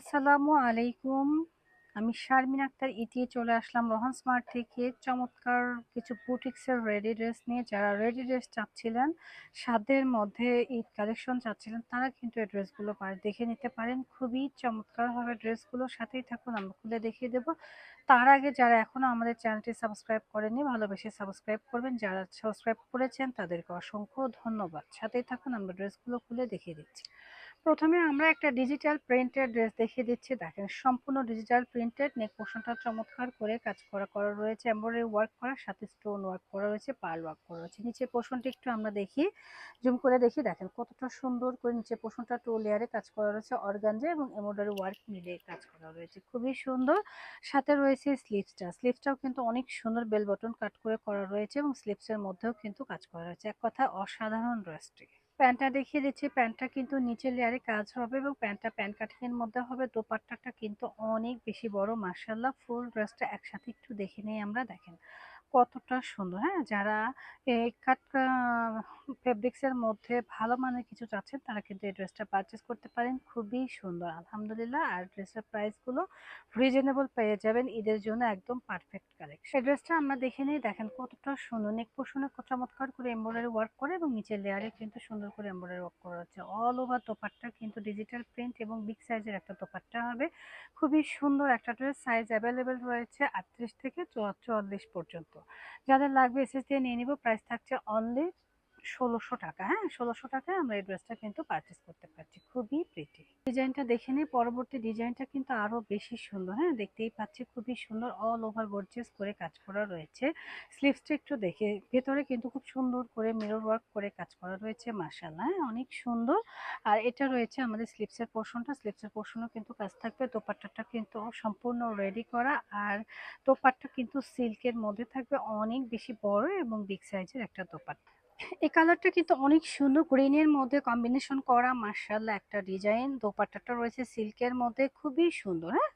আসসালামু আলাইকুম। আমি শারমিন আক্তার ইতিয়ে চলে আসলাম রোহান স্মার্ট থেকে। চমৎকার কিছু বুটিক্সের রেডি ড্রেস নিয়ে যারা রেডি ড্রেস চাচ্ছিলেন, সাদের মধ্যে ঈদ কালেকশন চাচ্ছিলেন, তারা কিন্তু এই ড্রেসগুলো দেখে নিতে পারেন। খুবই চমৎকারভাবে ড্রেসগুলো সাথেই থাকুন, আমরা খুলে দেখিয়ে দেবো। তার আগে যারা এখনও আমাদের চ্যানেলটি সাবস্ক্রাইব করেনি ভালোবেসে সাবস্ক্রাইব করবেন। যারা সাবস্ক্রাইব করেছেন, তাদেরকে অসংখ্য ধন্যবাদ। সাথেই থাকুন, আমরা ড্রেসগুলো খুলে দেখিয়ে দিচ্ছি। প্রথমে আমরা একটা ডিজিটাল প্রিন্টেড ড্রেস দেখিয়ে দিচ্ছি। দেখেন, সম্পূর্ণ ডিজিটাল প্রিন্টেড নেক পোর্শনটা চমৎকার করে কাজ করা করা রয়েছে। এমব্রয়ডারি ওয়ার্ক করার সাথে স্টোন ওয়ার্ক করা রয়েছে পার্ল ওয়ার্ক করা রয়েছে। নিচের পোর্শনটা একটু আমরা দেখি জুম করে দেখি। দেখেন, কতটা সুন্দর করে নিচের পোর্শনটা টু লেয়ারে কাজ করা রয়েছে। অর্গানজা এবং এমব্রয়ডারি ওয়ার্ক মিলিয়ে কাজ করা রয়েছে। খুবই সুন্দর। সাথে রয়েছে স্লিভসটা স্লিভসটাও কিন্তু অনেক সুন্দর বেল বটন কাট করে করা রয়েছে এবং স্লিভসের মধ্যেও কিন্তু কাজ করা রয়েছে। এক কথা অসাধারণ ড্রেসটি প্যান্টটা দেখিয়ে দিচ্ছি। প্যান্টটা কিন্তু নিচের লেয়ারে কাজ হবে এবং প্যান্টটা প্যান্ট কাটিং এর মধ্যে হবে। দোপাট্টাটা কিন্তু অনেক বেশি বড়। মার্শাল্লাহ ফুল ড্রেসটা একসাথে একটু দেখে নিই আমরা, দেখেন। কতটা সুন্দর। হ্যাঁ? যারা এই কাট ফেব্রিক্সের মধ্যে ভালো মানের কিছু চাচ্ছেন, তারা কিন্তু এই ড্রেসটা পারচেস করতে পারেন। খুবই সুন্দর, আলহামদুলিল্লাহ। আর ড্রেসের প্রাইসগুলো রিজনেবল পেয়ে যাবেন ঈদের জন্য একদম পারফেক্ট কালেকশন এই ড্রেসটা আমরা দেখে নিই, দেখেন কতটা সুন্দর। নেক পোষণে চমৎকার করে এমব্রয়ডারি ওয়ার্ক করে এবং নিচের লেয়ারে কিন্তু সুন্দর করে এমব্রয়ডারি ওয়ার্ক করা হচ্ছে। অল ওভার দোপাট্টা কিন্তু ডিজিটাল প্রিন্ট এবং বিগ সাইজের একটা দোপাট্টা হবে। খুবই সুন্দর একটা ড্রেস সাইজ অ্যাভেলেবেল রয়েছে আটত্রিশ থেকে চুয়াল্লিশ পর্যন্ত। যাদের লাগবে এসএস দিয়ে নিয়ে নিব। প্রাইস থাকছে অনলি ষোলোশো টাকা হ্যাঁ? ষোলোশো টাকায় আমরা এই ড্রেসটা কিন্তু পারচেস করতে পারছি। খুবই প্রিটি ডিজাইনটা দেখে নিই পরবর্তী ডিজাইনটা কিন্তু আরও বেশি সুন্দর হ্যাঁ? দেখতেই পাচ্ছি খুবই সুন্দর অল ওভার গর্জিয়াস করে কাজ করা রয়েছে। স্লিভসটা একটু দেখে, ভেতরে কিন্তু খুব সুন্দর করে মিরর ওয়ার্ক করে কাজ করা রয়েছে মাসাল্লাহ হ্যাঁ? অনেক সুন্দর। আর এটা রয়েছে আমাদের স্লিপসের পোর্শনটা স্লিপসের পোর্শনও কিন্তু কাজ থাকবে, দোপাট্টাটা কিন্তু সম্পূর্ণ রেডি করা। আর দোপাট্টা কিন্তু সিল্কের মধ্যে থাকবে, অনেক বেশি বড় এবং বিগ সাইজের একটা দোপাট্টা। এই কালারটা কিন্তু অনেক সুন্দর। গ্রিনের মধ্যে কম্বিনেশন করা মার্শাল্লাহ একটা ডিজাইন দোপাট্টাটা রয়েছে সিল্কের মধ্যে। খুবই সুন্দর হ্যাঁ?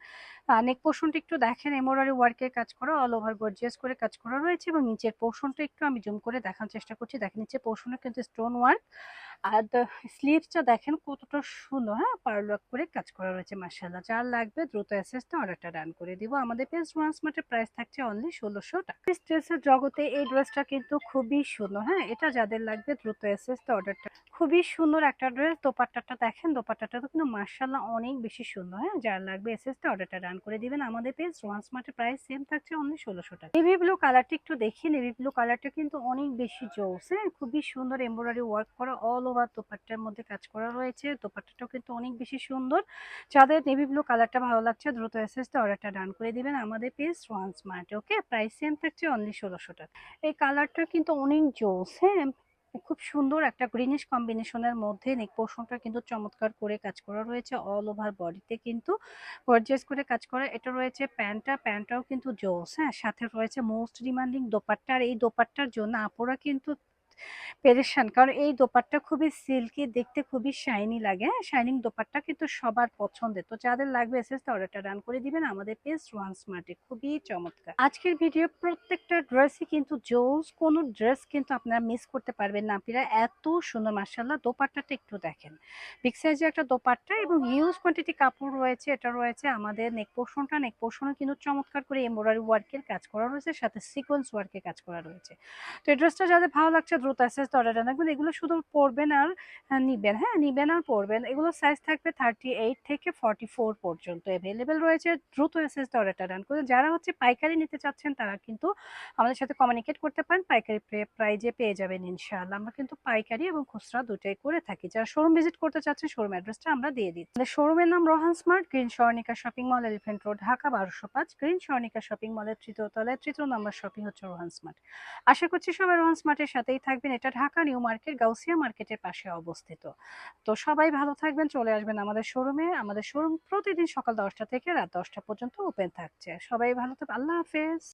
নেক পোর্শনটা একটু দেখেন এমোরারি ওয়ার্কের কাজ করা অল ওভার গর্জিয়াস করে কাজ করা রয়েছে এবং নিচের পোর্শনটা একটু আমি জুম করে দেখার চেষ্টা করছি। দেখেন, নিচের পোর্শনে কিন্তু স্টোন ওয়ার্ক আর স্লিভসটা দেখেন কতটা সুন্দর হ্যাঁ? পার্ল ওয়ার্ক করে কাজ করা রয়েছে মার্শাল্লাহ যার লাগবে দ্রুত অ্যাসেসটা অর্ডারটা ডান করে দিব। আমাদের পেজ স্মার্টের প্রাইস থাকছে অনলি ষোলোশো টাকা। ড্রেসের জগতে এই ড্রেসটা কিন্তু খুবই সুন্দর হ্যাঁ? এটা যাদের লাগবে দ্রুত এসএসতে অর্ডারটা খুবই সুন্দর একটা ড্রেস দোপাট্টাটা দেখেন, দোপাট্টাটা তো কিন্তু মার্শাল্লাহ অনেক বেশি সুন্দর হ্যাঁ? যার লাগবে এসএসতে অর্ডারটা রান করে দিবেন। আমাদের পেজ ওয়ান স্মার্টের প্রাইস সেম থাকছে অনলি ষোলোশো টাকা। নেভি ব্লু কালারটা একটু দেখি। নেভি ব্লু কালারটা কিন্তু অনেক বেশি জোস হ্যাঁ? খুবই সুন্দর এমব্রয়ডারি ওয়ার্ক করা অল ওভার দোপাট্টার মধ্যে কাজ করা রয়েছে। দোপাট্টাটাও কিন্তু অনেক বেশি সুন্দর। যাদের নেভি ব্লু কালারটা ভালো লাগছে, দ্রুত এসএসতে অর্ডারটা ডান করে দিবেন আমাদের page one smart okay price same থাকছে অনলি ষোলোশো টাকা। এই কালারটা কিন্তু অনেক জোস হ্যাঁ? খুব সুন্দর একটা গ্রিনিশ কম্বিনেশনের মধ্যে নেক পোর্শনটা কিন্তু চমৎকার করে কাজ করা রয়েছে অল ওভার বডিতে কিন্তু। গর্জিয়াস করে কাজ করা, এটা রয়েছে প্যান্টটা, প্যান্টটাও কিন্তু জোস হ্যাঁ সাথে রয়েছে মোস্ট ডিমান্ডিং দোপাট্টা। আর এই দোপাট্টার জন্য আপুরা কিন্তু পেরেশান। কারণ এই খুবই সিল্কি, দেখতে খুবই শাইনি লাগে। হ্যাঁ শাইনিং কিন্তু সবার পছন্দের। তো যাদের লাগবে অর্ডারটা রান করে দিবেন। আমাদের পেজ ওয়ান স্মার্টে, খুবই চমৎকার। আজকের ভিডিও প্রত্যেকটা ড্রেসই কিন্তু জোস, কোনো ড্রেস কিন্তু আপনারা মিস করতে পারবেন না। আপনারা এত সুন্দর মার্শাল্লাহ দোপাট্টাটা একটু দেখেন। বিগ সাইজের একটা দোপাট্টা এবং হিউজ কোয়ান্টিটি কাপড় রয়েছে, এটা রয়েছে আমাদের নেক পোর্শনটা নেক কিন্তু চমৎকার করে এমব্রয়ডারি ওয়ার্কের কাজ করা রয়েছে, সাথে সিকোয়েন্স ওয়ার্কের কাজ করা রয়েছে। তো এই ড্রেসটা যাদের ভালো লাগছে দ্রুত অ্যাসেস অর্ডারটা রাখবেন এগুলো শুধু পরবেন আর নিবেন। হ্যাঁ নিবেন আর পরবেন। এগুলো সাইজ থাকবে থার্টি এইট থেকে ফর্টি ফোর পর্যন্ত অ্যাভেলেবেল রয়েছে। দ্রুত অ্যাসেস অর্ডারটা রান করে। যারা হচ্ছে পাইকারি নিতে চাচ্ছেন, তারা কিন্তু আমাদের সাথে কমিউনিকেট করতে পারেন। পাইকারি প্রাইজে পেয়ে যাবেন ইনশাআল্লাহ। আমরা কিন্তু পাইকারি এবং খুচরা দুটাই করে থাকি। যারা শোরুম ভিজিট করতে চাচ্ছেন শোরুম অ্যাড্রেসটা আমরা দিয়ে আমাদের শোরুমের নাম Rohan smart green Swarnika shopping mall elephant road Dhaka, বারোশো পাঁচ। গ্রিন স্বর্ণিকা শপিং মলের তৃতীয় তলায় তৃতীয় নম্বর শপিং হচ্ছে রোহান স্মার্ট আশা করছি সবাই রোহান স্মার্টের সাথেই থাকবেন। এটা ঢাকা নিউ মার্কেট, গাউসিয়া মার্কেটের পাশে অবস্থিত। তো সবাই ভালো থাকবেন, চলে আসবেন আমাদের শোরুমে আমাদের শোরুম প্রতিদিন সকাল দশটা থেকে রাত দশটা পর্যন্ত ওপেন থাকছে। সবাই ভালো থাকবে আল্লাহ হাফেজ।